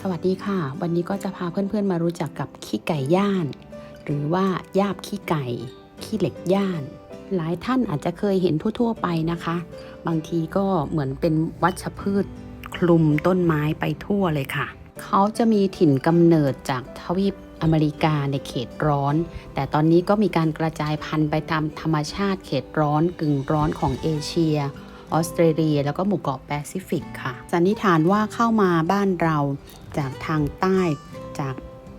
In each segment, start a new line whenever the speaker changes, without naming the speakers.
สวัสดีค่ะ วันนี้ก็จะพาเพื่อนๆมารู้จักกับขี้ไก่ย่าน หรือว่าย่าบขี้ไก่ ขี้เหล็กย่าน หลายท่านอาจจะเคยเห็นทั่วๆไปนะคะ บางทีก็เหมือนเป็นวัชพืชคลุมต้นไม้ไปทั่วเลยค่ะ เขาจะมีถิ่นกำเนิดจากทวีปอเมริกาในเขตร้อน แต่ตอนนี้ก็มีการกระจายพันธุ์ไปตามธรรมชาติเขตร้อนกึ่งร้อนของเอเชีย ออสเตรเลีย แล้วก็หมู่เกาะแปซิฟิกค่ะ สันนิษฐานว่าเข้ามาบ้านเราจากทางใต้จาก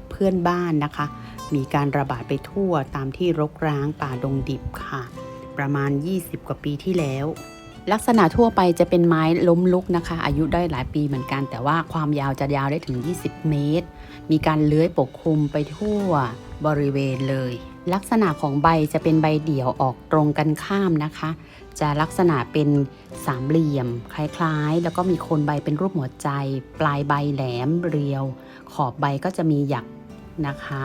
เพื่อนบ้านนะคะ มีการระบาดไปทั่วตามที่รกร้างป่าดงดิบค่ะ ประมาณ 20 กว่าปีที่แล้ว ลักษณะทั่วไปจะเป็นไม้ล้มลุกนะคะ อายุได้หลายปีเหมือนกัน แต่ว่าความยาวจะยาวได้ถึง 20 เมตร มีการเลื้อยปกคลุมไปทั่วบริเวณเลย ลักษณะของใบจะเป็นใบเดี่ยวออกตรงกันข้ามนะคะ จะลักษณะเป็นสามเหลี่ยม คล้ายๆ แล้วก็มีโคนใบเป็นรูปหัวใจ ปลายใบแหลมเรียว ขอบใบก็จะมีหยักนะคะ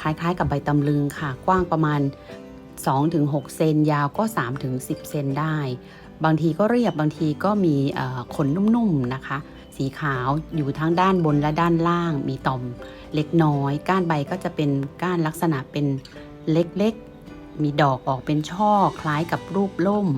คล้ายๆ กับใบตำลึงค่ะ กว้างประมาณ2-6เซนยาวก็ 3-10 เซนได้ บางทีก็เรียบบางทีก็มีขนนุ่มๆนะคะ สีขาวอยู่ทั้งด้านบนและด้านล่าง มีต่อมเล็กน้อย ก้านใบก็จะเป็นก้านลักษณะเป็นเล็กๆ มีดอกออกเป็นช่อคล้ายกับรูปล่ม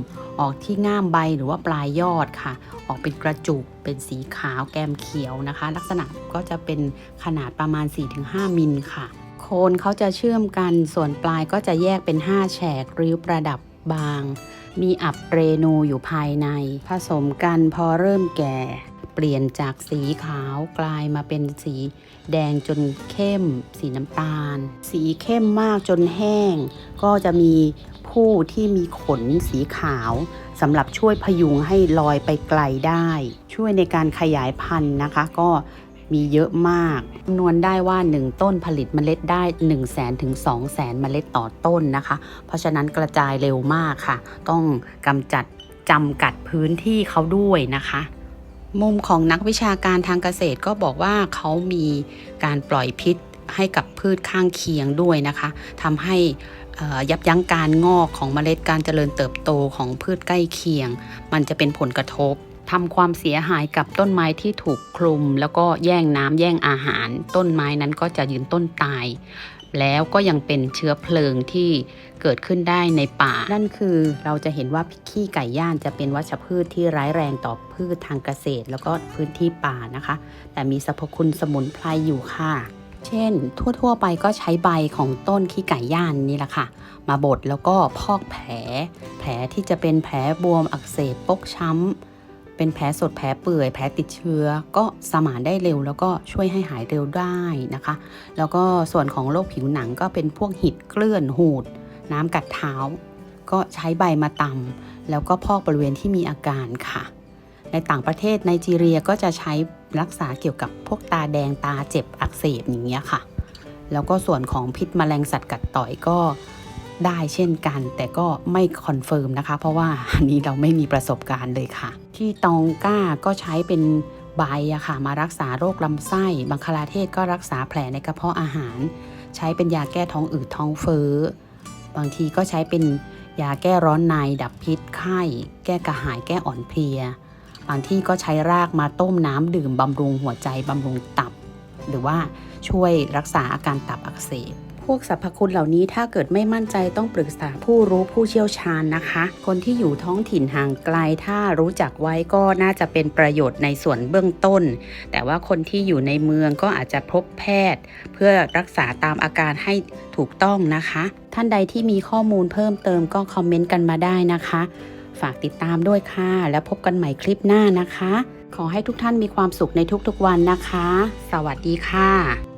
ออกที่ง่ามใบหรือว่าปลายยอดค่ะ ออกเป็นกระจุกเป็นสีขาวแกมเขียวนะคะ ลักษณะก็จะเป็นขนาดประมาณ 4-5 มิลค่ะ โคนเขาจะเชื่อมกันส่วนปลายก็จะแยกเป็น 5 แฉกริ้วประดับบาง มีอับเรโนอยู่ภายใน ผสมกันพอเริ่มแก่ เปลี่ยนจากสีขาวกลายมาเป็นสีแดงจนเข้ม สีน้ำตาล สีเข้มมากจนแห้ง ก็จะมีผู้ที่มีขนสีขาวสำหรับช่วยพยุงให้ลอยไปไกลได้ ช่วยในการขยายพันธุ์นะคะ ก็ มีเยอะมากคำนวณได้ว่า 1 ต้นผลิตเมล็ดได้ 1 0 0 0 0แสนถึง2 0 0แสนเมล็ดต่อต้นนะคะ เพราะฉะนั้นกระจายเร็วมากค่ะ ต้องกำจัดจำกัดพื้นที่เขาด้วยนะคะ มุมของนักวิชาการทางเกษตรก็บอกว่าเขามีการปล่อยพิษให้กับพืชข้างเคียงด้วยนะคะทำให้ยับยั้งการงอกของเมล็ดการเจริญเติบโตของพืชใกล้เคียง มันจะเป็นผลกระทบ ทำความเสียหายกับต้นไม้ที่ถูกคลุม แล้วก็แย่งน้ำแย่งอาหาร ต้นไม้นั้นก็จะยืนต้นตาย แล้วก็ยังเป็นเชื้อเพลิงที่เกิดขึ้นได้ในป่า นั่นคือเราจะเห็นว่าขี้ไก่ย่านจะเป็นวัชพืชที่ร้ายแรงต่อพืชทางเกษตร แล้วก็พื้นที่ป่านะคะ แต่มีสรรพคุณสมุนไพรอยู่ค่ะ เช่น ทั่วๆ ไปก็ใช้ใบของต้นขี้ไก่ย่านนี่แหละค่ะ มาบดแล้วก็พอกแผล แผลที่จะเป็นแผลบวมอักเสบปกช้ำ เป็นแผลสดแผลเปื่อยแผลติดเชื้อ ก็สมานได้เร็ว แล้วก็ช่วยให้หายเร็วได้นะคะ แล้วก็ส่วนของโรคผิวหนังก็เป็นพวกหิดเกลื่อนหูด น้ำกัดเท้า ก็ใช้ใบมาตำแล้วก็พอกบริเวณที่มีอาการค่ะ ในต่างประเทศไนจีเรียก็จะใช้รักษาเกี่ยวกับพวกตาแดงตาเจ็บอักเสบอย่างเงี้ยค่ะ แล้วก็ส่วนของพิษแมลงสัตว์กัดต่อยก็ ได้เช่นกัน แต่ก็ไม่คอนเฟิร์มนะคะ เพราะว่าอันนี้เราไม่มีประสบการณ์เลยค่ะ ที่ตองก้าก็ใช้เป็นใบอะค่ะมารักษาโรคลำไส้บังคลาเทศก็รักษาแผลในกระเพาะอาหาร ใช้เป็นยาแก้ท้องอืดท้องเฟ้อ บางทีก็ใช้เป็นยาแก้ร้อนในดับพิษไข้ แก้กระหายแก้อ่อนเพลีย บางที่ก็ใช้รากมาต้มน้ำดื่มบำรุงหัวใจบำรุงตับ หรือว่าช่วยรักษาอาการตับอักเสบ พวกสรรพคุณเหล่านี้ถ้าเกิดไม่มั่นใจต้องปรึกษาผู้รู้ผู้เชี่ยวชาญนะคะ คนที่อยู่ท้องถิ่นห่างไกลถ้ารู้จักไว้ก็น่าจะเป็นประโยชน์ในส่วนเบื้องต้น แต่ว่าคนที่อยู่ในเมืองก็อาจจะพบแพทย์ เพื่อรักษาตามอาการให้ถูกต้องนะคะ ท่านใดที่มีข้อมูลเพิ่มเติมก็คอมเมนต์กันมาได้นะคะ ฝากติดตามด้วยค่ะ แล้วพบกันใหม่คลิปหน้านะคะ ขอให้ทุกท่านมีความสุขในทุกๆวันนะคะ สวัสดีค่ะ